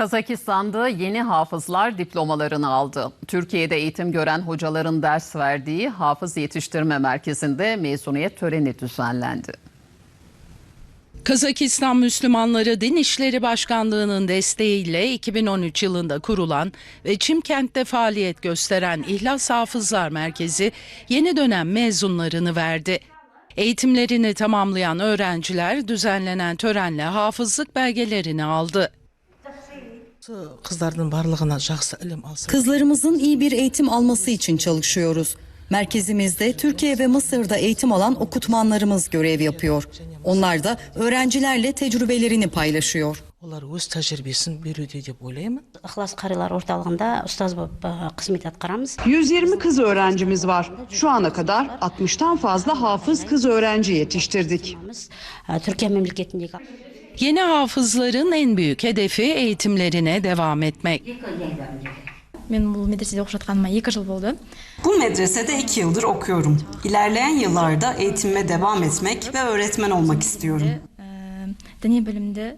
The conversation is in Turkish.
Kazakistan'da yeni hafızlar diplomalarını aldı. Türkiye'de eğitim gören hocaların ders verdiği Hafız Yetiştirme Merkezi'nde mezuniyet töreni düzenlendi. Kazakistan Müslümanları Din İşleri Başkanlığı'nın desteğiyle 2013 yılında kurulan ve Çimkent'te faaliyet gösteren İhlas Hafızlar Merkezi yeni dönem mezunlarını verdi. Eğitimlerini tamamlayan öğrenciler düzenlenen törenle hafızlık belgelerini aldı. Kızlarımızın iyi bir eğitim alması için çalışıyoruz. Merkezimizde Türkiye ve Mısır'da eğitim alan okutmanlarımız görev yapıyor. Onlar da öğrencilerle tecrübelerini paylaşıyor. Onlar öz tecrübesini veriyor diye olayım. İhlas Karılar Ortalığında ustaz kısmet atkaramız. 120 kız öğrencimiz var. Şu ana kadar 60'tan fazla hafız kız öğrenci yetiştirdik. E, Türkiye memleketindeki Yeni hafızların en büyük hedefi eğitimlerine devam etmek. мен бұл медреседе оқып жатқаныма екі жыл болды Bu medresede iki yıldır okuyorum. İlerleyen yıllarda eğitimime devam etmek ve öğretmen olmak istiyorum. Ә, діни білімді